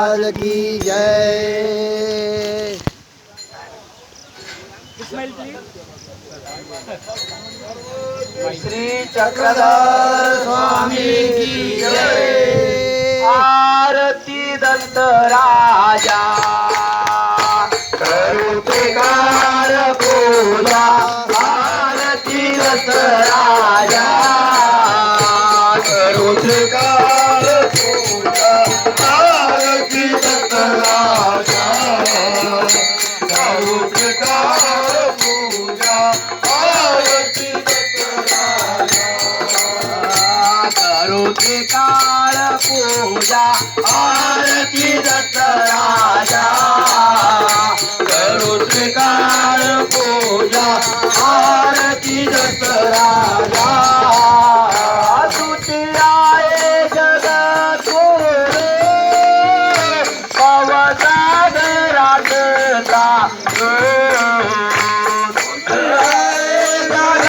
की जय। श्री चक्रधर स्वामी की जय। आरती दत्त राजा। करुतिकार पूजा। आरती दत्त राजा। करुतिकार पूजा। पूजा आरती दत्त करुते काळ पूजा आरती दत्त राजा करू काळ पूजा आरती दत्त राजा. rồi